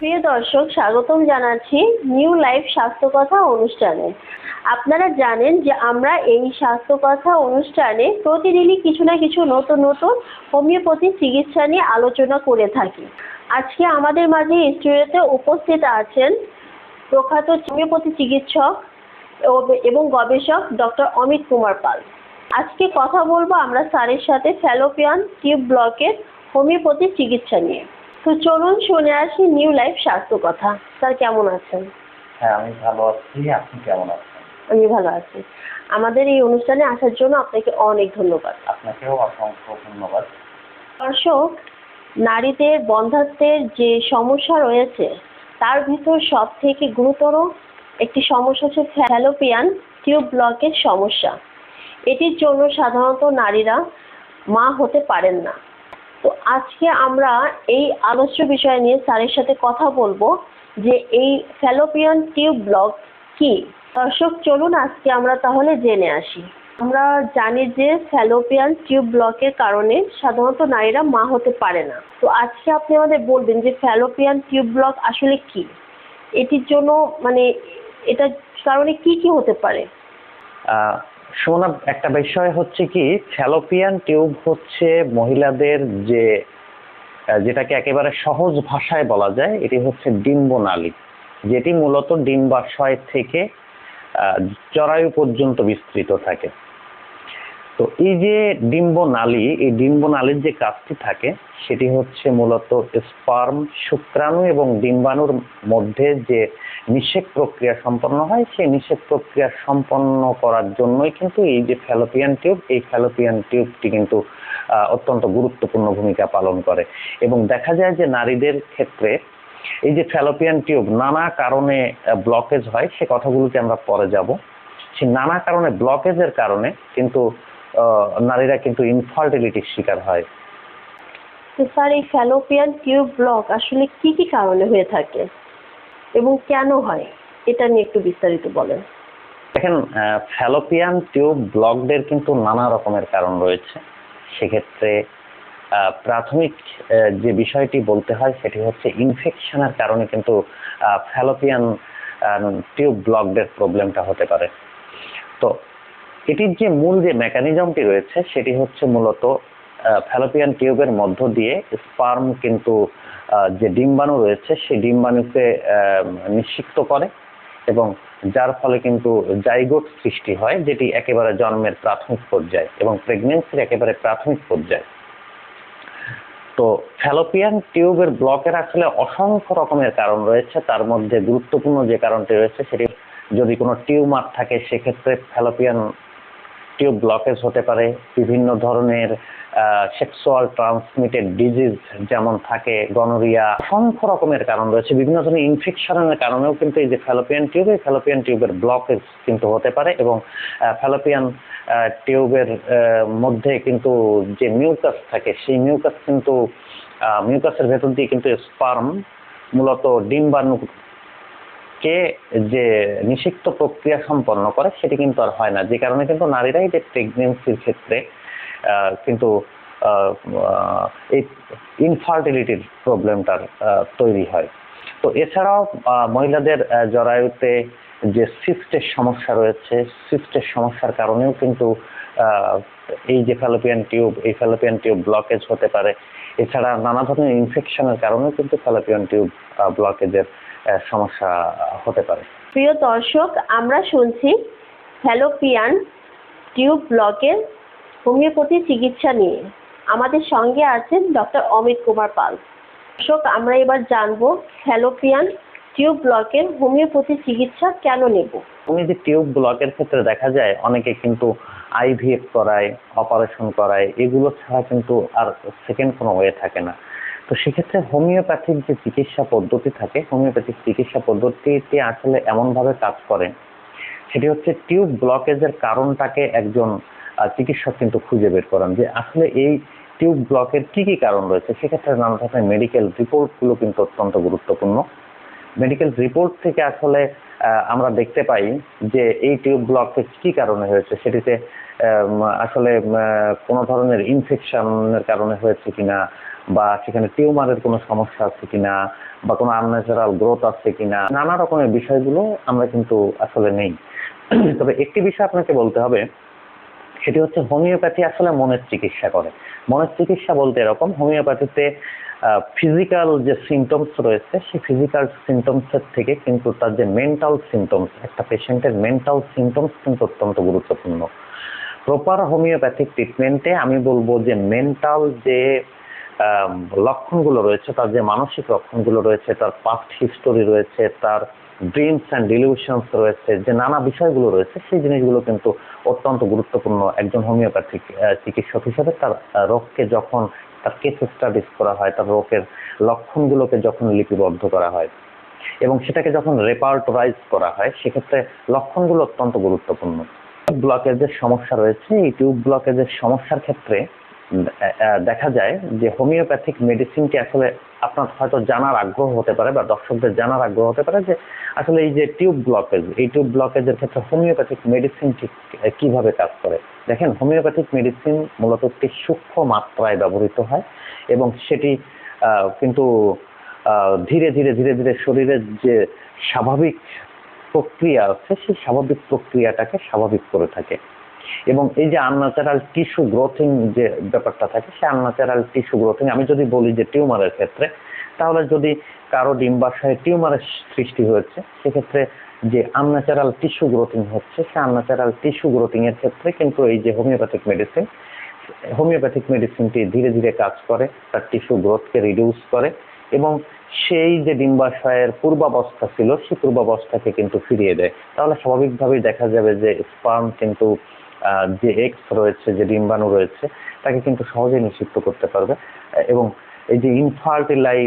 প্রিয় দর্শক, স্বাগতম জানাচ্ছি নিউ লাইফ স্বাস্থ্য কথা অনুষ্ঠানে। আপনারা জানেন যে আমরা এই স্বাস্থ্য কথা অনুষ্ঠানে প্রতিদিনই কিছু না কিছু নতুন নতুন হোমিওপ্যাথি চিকিৎসা নিয়ে আলোচনা করে থাকি। আজকে আমাদের মাঝে স্টুডিওতে উপস্থিত আছেন প্রখ্যাত হোমিওপ্যাথি চিকিৎসক এবং গবেষক ডক্টর অমিত কুমার পাল। আজকে কথা বলব আমরা স্যারের সাথে ফ্যালোপিয়ান টিউব ব্লকের হোমিওপ্যাথি চিকিৎসা নিয়ে। তো চলুন শুনে আসি নিউ লাইফ স্বাস্থ্য কথা। স্যার কেমন আছেন? হ্যাঁ আমি ভালো আছি। আপনি কেমন আছেন? আমি ভালো আছি। আমাদের এই অনুষ্ঠানে আসার জন্য আপনাকে অনেক ধন্যবাদ। আপনাকেও অসংখ্য ধন্যবাদ। দর্শক নারীদের বন্ধাত্বের যে সমস্যা রয়েছে তার ভিতর সব থেকে গুরুতর একটি সমস্যা হচ্ছে ফ্যালোপিয়ান টিউব ব্লকের সমস্যা। এটির জন্য সাধারণত নারীরা মা হতে পারেন না। তো আজকে আমরা এই আলোচ্য বিষয় নিয়ে স্যারের সাথে কথা বলব যে এই ফ্যালোপিয়ান টিউব ব্লক কি? দর্শক, চলুন আজকে আমরা তাহলে জেনে আসি। আমরা জানি যে ফ্যালোপিয়ান টিউব ব্লকের কারণে সাধারণত নারীরা মা হতে পারে না। তো আজকে আপনি আমাদের বলবেন যে ফ্যালোপিয়ান টিউব ব্লক আসলে কি? এটির জন্য মানে এটার কারণে কি কি হতে পারে? শোনা একটা বিষয় হচ্ছে কি, ফ্যালোপিয়ান টিউব হচ্ছে মহিলাদের যে যেটাকে একেবারে সহজ ভাষায় বলা যায়, এটি হচ্ছে ডিম্বনালী, যেটি মূলত ডিম্বাশয় থেকে জরায়ু পর্যন্ত বিস্তৃত থাকে। তো এই যে ডিম্বনালী এই ডিম্ব ডিম্বনালীর যে কাজটি থাকে, সেটি হচ্ছে মূলত স্পার্ম শুক্রাণু এবং ডিম্বাণুর মধ্যে যে নিষেক প্রক্রিয়া সম্পন্ন হয়, সেই নিষেক প্রক্রিয়া সম্পন্ন করার জন্যই কিন্তু এই যে ফ্যালোপিয়ান টিউব, এই ফ্যালোপিয়ান টিউবটি কিন্তু অত্যন্ত গুরুত্বপূর্ণ ভূমিকা পালন করে। এবং দেখা যায় যে নারীদের ক্ষেত্রে এই যে ফ্যালোপিয়ান টিউব নানা কারণে ব্লকেজ হয়, সে কথাগুলোকে আমরা পরে যাব। সেই নানা কারণে ব্লকেজের কারণে কিন্তু নারীরা কিন্তু ইনফার্টিলিটির শিকার হয়। তো স্যার এই ফ্যালোপিয়ান টিউব ব্লক আসলে কি কি কারণে হয়ে থাকে? এবং কেন হয়? এটা নিয়ে একটু বিস্তারিত বলেন। দেখেন ফ্যালোপিয়ান টিউব ব্লকদের কিন্তু নানা রকমের কারণ রয়েছে। সেক্ষেত্রে প্রাথমিক যে বিষয়টি বলতে হয় সেটি হচ্ছে ইনফেকশনের কারণে কিন্তু ফ্যালোপিয়ান টিউব ব্লকদের প্রবলেমটা হতে পারে। তো এটির যে মূল যে মেকানিজমটি রয়েছে, সেটি হচ্ছে মূলত ফ্যালোপিয়ান টিউবের মধ্য দিয়ে স্পার্ম কিন্তু যে ডিম্বাণু রয়েছে, সেই ডিম্বাণুকে নিষিক্ত করে এবং যার ফলে কিন্তু জাইগোট সৃষ্টি হয়, যেটি একেবারে জন্মের প্রাথমিক পর্যায়ে এবং প্রেগনেন্সির একেবারে প্রাথমিক পর্যায়ে। তো ফ্যালোপিয়ান টিউবের ব্লকের আসলে অসংখ্য রকমের কারণ রয়েছে। তার মধ্যে গুরুত্বপূর্ণ যে কারণটি রয়েছে, সেটি যদি কোনো টিউমার থাকে, সেক্ষেত্রে ফ্যালোপিয়ান টিউব ব্লকেজ হতে পারে, বিভিন্ন ধরনের সেক্সুয়াল ট্রান্সমিটেড ডিজিজ যেমন থাকে গনোরিয়া অসংখ্য রকমের কারণ রয়েছে, বিভিন্ন ধরনের ইনফেকশনের কারণেও কিন্তু এই যে ফ্যালোপিয়ান টিউব এই ফ্যালোপিয়ান টিউবের ব্লকেজ কিন্তু হতে পারে এবং ফ্যালোপিয়ান টিউবের মধ্যে কিন্তু যে মিউকাস থাকে, সেই মিউকাস কিন্তু মিউকাসের ভেতর দিয়ে কিন্তু স্পার্ম মূলত ডিম্বাণু কে যে নিষিক্ত প্রক্রিয়া সম্পন্ন করে, সেটি কিন্তু আর হয় না। যে কারণে কিন্তু নারীরাই যে প্রেগনেন্সির ক্ষেত্রে কিন্তু এই ইনফার্টিলিটির প্রবলেমটার তৈরি হয়। তো এছাড়াও মহিলাদের জরায়ুতে যে সিস্টের সমস্যা রয়েছে সিস্টের সমস্যার কারণেও কিন্তু এই যে ফ্যালোপিয়ান টিউব এই ফ্যালোপিয়ান টিউব ব্লকেজ হতে পারে। এছাড়া নানা ধরনের ইনফেকশনের কারণেও কিন্তু ফ্যালোপিয়ান টিউব ব্লকেজের সমস্যা হতে পারে। প্রিয় দর্শক আমরা শুনছি ফ্যালোপিয়ান টিউব ব্লকের হোমিওপ্যাথি চিকিৎসা নিয়ে। আমাদের সঙ্গে আছেন ডক্টর অমিত কুমার পাল। দর্শক আমরা এবার জানব ফ্যালোপিয়ান টিউব ব্লকের হোমিওপ্যাথি চিকিৎসা কেন নেব? তুমি যে টিউব ব্লকের ক্ষেত্রে দেখা যায় অনেকে কিন্তু আইভিএফ করায় অপারেশন করায় এগুলো ছাড়া কিন্তু আর সেকেন্ড কোনো ওয়ে থাকে না। তো সেক্ষেত্রে হোমিওপ্যাথিক যে চিকিৎসা পদ্ধতি থাকে, হোমিওপ্যাথিক চিকিৎসা পদ্ধতিতে আসলে এমনভাবে কাজ করে, সেটি হচ্ছে টিউব ব্লকেজের কারণটাকে একজন চিকিৎসক কিন্তু খুঁজে বের করেন যে আসলে এই টিউব ব্লকের কি কি কারণ রয়েছে। সেক্ষেত্রে নানা ধরনের মেডিকেল রিপোর্টগুলো কিন্তু অত্যন্ত গুরুত্বপূর্ণ। মেডিকেল রিপোর্ট থেকে আসলে আমরা দেখতে পাই যে এই টিউব ব্লকেজ কি কারণে হয়েছে? সেটিতে আসলে কোনো ধরনের ইনফেকশনের কারণে হয়েছে কিনা? বা সেখানে টিউমারের কোনো সমস্যা আছে কিনা? বা কোনো আনন্যাচারাল গ্রোথ আছে কিনা? নানা রকমের বিষয়গুলো আমরা কিন্তু আসলে নেই। তবে একটি বিষয় আপনাকে বলতে হবে, সেটি হচ্ছে হোমিওপ্যাথি আসলে মনের চিকিৎসা করে। মনের চিকিৎসা বলতে এরকম হোমিওপ্যাথিতে ফিজিক্যাল যে সিমটমস রয়েছে, সেই ফিজিক্যাল সিমটমসের থেকে কিন্তু তার যে মেন্টাল সিমটমস একটা পেশেন্টের মেন্টাল সিমটমস কিন্তু অত্যন্ত গুরুত্বপূর্ণ। প্রপার হোমিওপ্যাথিক ট্রিটমেন্টে আমি বলব যে মেন্টাল যে লক্ষণগুলো রয়েছে, তার যে মানসিক লক্ষণগুলো রয়েছে, তার পাস্ট হিস্টোরি রয়েছে, তার ড্রিমস অ্যান্ড ডিলিউশনস রয়েছে, যে নানা বিষয়গুলো রয়েছে, সেই জিনিসগুলো কিন্তু অত্যন্ত গুরুত্বপূর্ণ একজন হোমিওপ্যাথিক চিকিৎসক হিসেবে তার রোগকে যখন তার কেস স্টাডিজ করা হয় তার রোগের লক্ষণগুলোকে যখন লিপিবদ্ধ করা হয় এবং সেটাকে যখন রেপার্টরাইজ করা হয়, সেক্ষেত্রে লক্ষণগুলো অত্যন্ত গুরুত্বপূর্ণ। ব্লকেজের সমস্যা রয়েছে, এই টিউব ব্লকেজের সমস্যার ক্ষেত্রে দেখা যায় যে হোমিওপ্যাথিক মেডিসিনটি আসলে আপনার হয়তো জানার আগ্রহ হতে পারে বা দর্শকদের জানার আগ্রহ হতে পারে যে আসলে এই যে টিউব ব্লকেজ, এই টিউব ব্লকেজের ক্ষেত্রে হোমিওপ্যাথিক মেডিসিন ঠিক কীভাবে কাজ করে? দেখেন, হোমিওপ্যাথিক মেডিসিন মূলত একটি সূক্ষ্ম মাত্রায় ব্যবহৃত হয় এবং সেটি কিন্তু ধীরে ধীরে ধীরে ধীরে শরীরের যে স্বাভাবিক প্রক্রিয়া আছে, সেই স্বাভাবিক প্রক্রিয়াটাকে স্বাভাবিক করে থাকে। এবং এই যে আনন্যাচারাল টিস্যু গ্রোথিং যে ব্যাপারটা থাকে, সেই আনন্যাচারাল টিস্যু গ্রোথিং আমি যদি বলি যে টিউমারের ক্ষেত্রে, তাহলে যদি কারও ডিম্বাশয়ে টিউমারের সৃষ্টি হয়েছে, সেক্ষেত্রে যে আনন্যাচারাল টিস্যু গ্রোথিং হচ্ছে, সেই আনন্যাচারাল টিস্যু গ্রোথিং এর ক্ষেত্রে কিন্তু এই যে হোমিওপ্যাথিক মেডিসিন হোমিওপ্যাথিক মেডিসিনটি ধীরে ধীরে কাজ করে, তার টিস্যু গ্রোথকে রিডিউস করে এবং সেই যে ডিম্বাশয়ের পূর্বাবস্থা ছিল, সেই পূর্বাবস্থাকে কিন্তু ফিরিয়ে দেয়। তাহলে স্বাভাবিকভাবেই দেখা যাবে যে স্পার্ম কিন্তু যে এক্স রয়েছে, যে ডিম্বাণু রয়েছে, তাকে কিন্তু সহজেই নিষিদ্ধ করতে পারবে। এবং এই যে ইনফার্টিলাই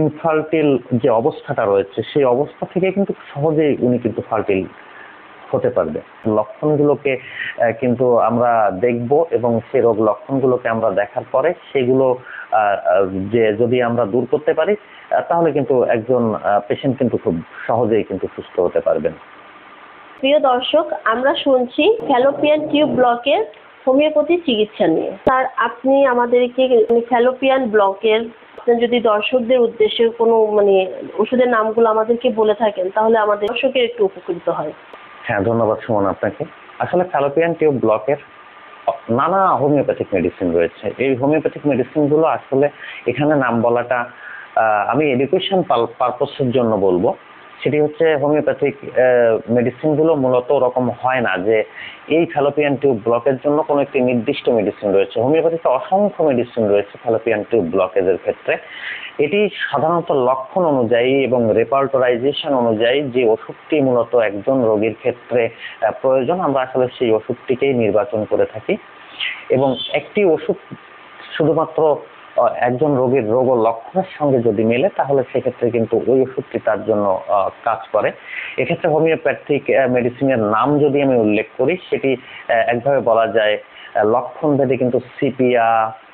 ইনফার্টিল যে অবস্থাটা রয়েছে, সেই অবস্থা থেকে কিন্তু সহজেই উনি কিন্তু ফার্টিল হতে পারবে। লক্ষণগুলোকে কিন্তু আমরা দেখব এবং সেই রোগ লক্ষণগুলোকে আমরা দেখার পরে সেগুলো যে যদি আমরা দূর করতে পারি তাহলে কিন্তু একজন পেশেন্ট কিন্তু খুব সহজেই কিন্তু সুস্থ হতে পারবেন। প্রিয় দর্শক, আমরা শুনছি ফ্যালোপিয়ান টিউব ব্লকের হোমিওপ্যাথি চিকিৎসা নিয়ে। স্যার, আপনি আমাদেরকে ফ্যালোপিয়ান ব্লকের যদি দর্শকদের উদ্দেশ্যে কোনো মানে ওষুধের নামগুলো আমাদেরকে বলে থাকেন, তাহলে আমাদের দর্শকের একটু উপকৃত হয়। হ্যাঁ ধন্যবাদ সুমন আপনাকে। আসলে ফ্যালোপিয়ান টিউব ব্লকের নানা হোমিওপ্যাথিক মেডিসিন রয়েছে। এই হোমিওপ্যাথিক মেডিসিনগুলো আসলে এখানে নাম বলাটা আমি এডুকেশন পারপসের জন্য বলব। সেটি হচ্ছে হোমিওপ্যাথিক মেডিসিনগুলো মূলত ওরকম হয় না যে এই ফ্যালোপিয়ান টিউব ব্লকের জন্য কোনো একটি নির্দিষ্ট মেডিসিন রয়েছে। হোমিওপ্যাথিতে অসংখ্য মেডিসিন রয়েছে ফ্যালোপিয়ান টিউব ব্লকেজের ক্ষেত্রে। এটি সাধারণত লক্ষণ অনুযায়ী এবং রেপার্টরাইজেশন অনুযায়ী যে ওষুধটি মূলত একজন রোগীর ক্ষেত্রে প্রয়োজন, আমরা আসলে সেই ওষুধটিকেই নির্বাচন করে থাকি। এবং একটি ওষুধ শুধুমাত্র একজন রোগীর রোগ ও লক্ষণের সঙ্গে যদি মেলে, তাহলে সেক্ষেত্রে কিন্তু ওই ওষুধটি তার জন্য কাজ করে। এক্ষেত্রে হোমিওপ্যাথিক মেডিসিনের নাম যদি আমি উল্লেখ করি, সেটি একভাবে বলা যায় লক্ষণ ভেদে কিন্তু সিপিয়া,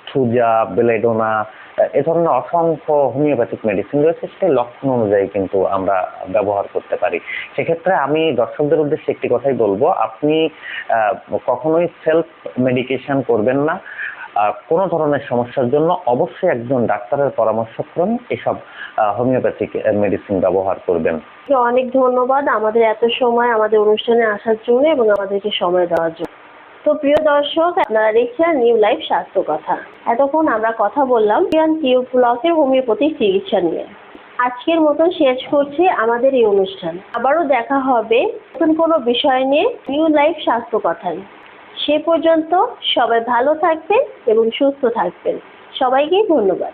থুজা, বেলেডোনা এ ধরনের অসংখ্য হোমিওপ্যাথিক মেডিসিন রয়েছে সেই লক্ষণ অনুযায়ী কিন্তু আমরা ব্যবহার করতে পারি। সেক্ষেত্রে আমি দর্শকদের উদ্দেশ্যে একটি কথাই বলব, আপনি কখনোই সেলফ মেডিকেশন করবেন না। কোনো ধরনের সমস্যার জন্য অবশ্যই একজন ডাক্তারের পরামর্শক্রমে এসব হোমিওপ্যাথিক মেডিসিন ব্যবহার করবেন। অনেক ধন্যবাদ আমাদের এত সময় আমাদের অনুষ্ঠানে আসার জন্য এবং আমাদেরকে সময় দেওয়ার জন্য। তো প্রিয় দর্শক, আপনারা দেখছেন নিউ লাইফ স্বাস্থ্য কথা। এতক্ষণ আমরা কথা বললাম টিউব ব্লকের হোমিওপ্যাথি চিকিৎসা নিয়ে। আজকের মতন শেষ করছি আমাদের এই অনুষ্ঠান। আবারও দেখা হবে নতুন কোনো বিষয় নিয়ে নিউ লাইফ স্বাস্থ্য কথায়। সে পর্যন্ত সবাই ভালো থাকবেন এবং সুস্থ থাকবেন। সবাইকে ধন্যবাদ।